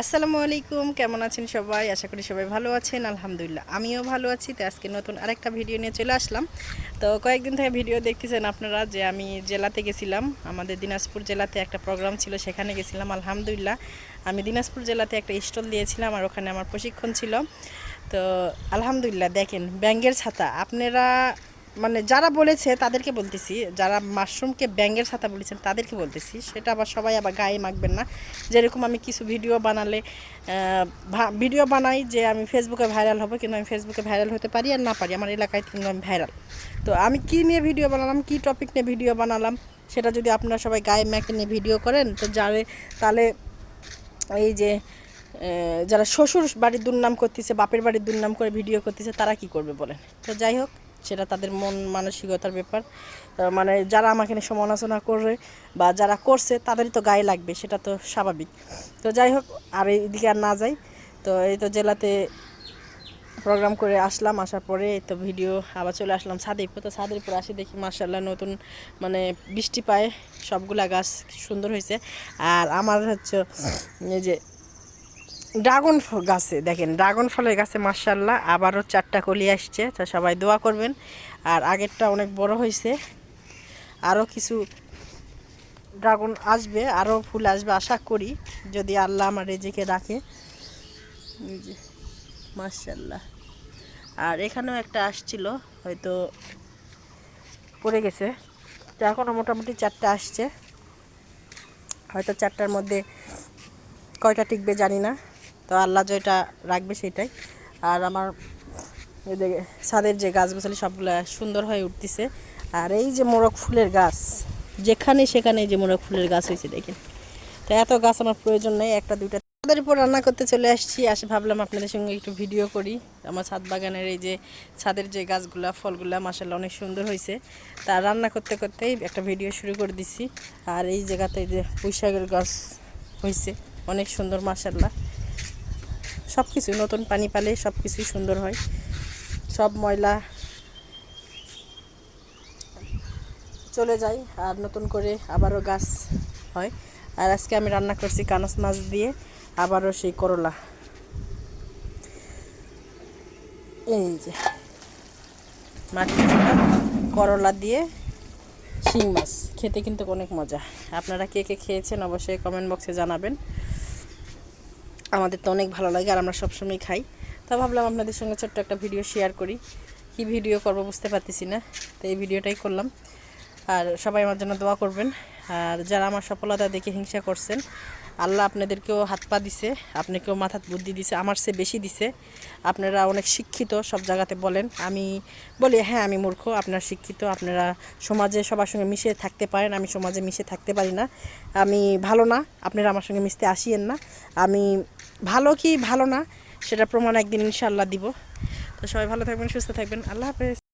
আসসালামু আলাইকুম, কেমন আছেন সবাই? আশা করি সবাই ভালো আছেন, আলহামদুলিল্লাহ। আমিও ভালো আছি, তো আজকে নতুন আরেকটা ভিডিও নিয়ে চলে আসলাম। তো কয়েকদিন থেকে ভিডিও দেখতেছেন আপনারা যে আমি জেলাতে গেছিলাম, আমাদের দিনাজপুর জেলাতে একটা প্রোগ্রাম ছিল, সেখানে গেছিলাম, আলহামদুলিল্লাহ। আমি দিনাজপুর জেলাতে একটা স্টল দিয়েছিলাম আর ওখানে আমার প্রশিক্ষণ ছিল। তো আলহামদুলিল্লাহ, দেখেন ব্যাঙ্গের ছাতা। আপনারা মানে যারা বলেছে, তাদেরকে বলতেছি, যারা মাশরুমকে ব্যাঙ্গের ছাতা বলেছেন, তাদেরকে বলতেছি, সেটা আবার সবাই আবার গায়ে মাখবেন না। যেরকম আমি কিছু ভিডিও বানালে ভিডিও বানাই যে আমি ফেসবুকে ভাইরাল হব, কিন্তু আমি ফেসবুকে ভাইরাল হতে পারি আর না পারি, আমার এলাকায় কিন্তু আমি ভাইরাল তো আমি কি নিয়ে ভিডিও বানালাম, কি টপিক নিয়ে ভিডিও বানালাম, সেটা যদি আপনারা সবাই গায়ে ম্যাকে নিয়ে ভিডিও করেন, তো যারে, তাহলে এই যে যারা শ্বশুর বাড়ির দুর্নাম করতেছে, বাপের বাড়ির দুর্নাম করে ভিডিও করতেছে, তারা কি করবে বলেন? তো যাই হোক সেটা তাদের মন মানসিকতার ব্যাপার। মানে যারা আমাকে নিয়ে সমালোচনা করে বা যারা করছে, তাদেরই তো গায়ে লাগবে, সেটা তো স্বাভাবিক। তো যাই হোক, আর এইদিকে আর না যাই। তো এই তো জেলাতে প্রোগ্রাম করে আসলাম, আসার পরে তো ভিডিও আবার চলে আসলাম উপর তো ছাদের উপর আসি দেখি মার্শাল্লাহ নতুন মানে বৃষ্টি পায়, সবগুলা গাছ সুন্দর হয়েছে। আর আমার হচ্ছে এই যে ড্রাগন গাছে, দেখেন, ড্রাগন ফলের গাছে মার্শাল্লাহ আবারও চারটা কলি আসছে, তো সবাই দোয়া করবেন। আর আগেরটা অনেক বড় হয়েছে। আরও কিছু ড্রাগন আসবে, আরও ফুল আসবে, আশা করি, যদি আল্লাহ আমার রেজেকে রাখে। মার্শাল্লাহ আর এখানেও একটা আসছিল, হয়তো পড়ে গেছে। তো এখনও মোটামুটি চারটা আসছে। হয়তো চারটার মধ্যে কয়টা টিকবে জানি না। তো আল্লাহ যেটা রাখবে সেটাই। আর আমার ছাদের যে গাছগুছালি সবগুলো সুন্দর হয়ে উঠতেছে। আর এই যে মোরগ ফুলের গাছ, যেখানে সেখানে যে মোরগ ফুলের গাছ হয়েছে দেখেন। তো এত গাছ আমার প্রয়োজন নেই, একটা, দুইটা। তাদের উপর রান্না করতে চলে আসছি, আসে ভাবলাম আপনাদের সঙ্গে একটু ভিডিও করি। আমার ছাদ বাগানের এই যে ছাদের যে গাছগুলা, ফলগুলা মাসাল্লাহ অনেক সুন্দর হয়েছে। তা রান্না করতে করতেই একটা ভিডিও শুরু করে দিছি। আর এই জায়গাতে যে পুঁইশাকের গাছ হয়েছে, অনেক সুন্দর মাসাল্লাহ সব কিছু নতুন পানি পালে সব কিছুই সুন্দর হয়। সব ময়লা চলে যায় আর নতুন করে আবারও গাছ হয়। আর আজকে আমি রান্না করছি কানস মাছ দিয়ে, আবারও সেই করলা। এই যে মাটি করলা দিয়ে শিং মাছ। খেতে কিন্তু অনেক মজা। আপনারা কে কে খেয়েছেন অবশ্যই কমেন্ট বক্সে জানাবেন। আমাদের তো অনেক ভালো লাগে আর আমরা সবসময় খাই। তা ভাবলাম আপনাদের সঙ্গে ছোট্ট একটা ভিডিও শেয়ার করি। কি ভিডিও করব বুঝতে পারতেছি না, তো এই ভিডিওটাই করলাম। আর সবাই আমার জন্য দোয়া করবেন। আর যারা আমার সফলতা দেখে হিংসা করছেন, আল্লাহ আপনাদেরকেও হাত পা দিছে, আপনাকেও মাথাত বুদ্ধি দিছে, আমার সে বেশি দিছে। আপনারা অনেক শিক্ষিত, সব জায়গাতে বলেন। আমি বলি হ্যাঁ আমি মূর্খ, আপনারা শিক্ষিত, আপনারা সমাজে সবার সঙ্গে মিশে থাকতে পারেন, আমি সমাজে মিশে থাকতে পারি না। আমি ভালো না, আপনারা আমার সঙ্গে মিশতে আসিয়েন না। আমি ভালো কি ভালো না সেটা প্রমাণ একদিন ইনশাল্লাহ দিব। তো সবাই ভালো থাকবেন, সুস্থ থাকবেন। আল্লাহ হাফেজ।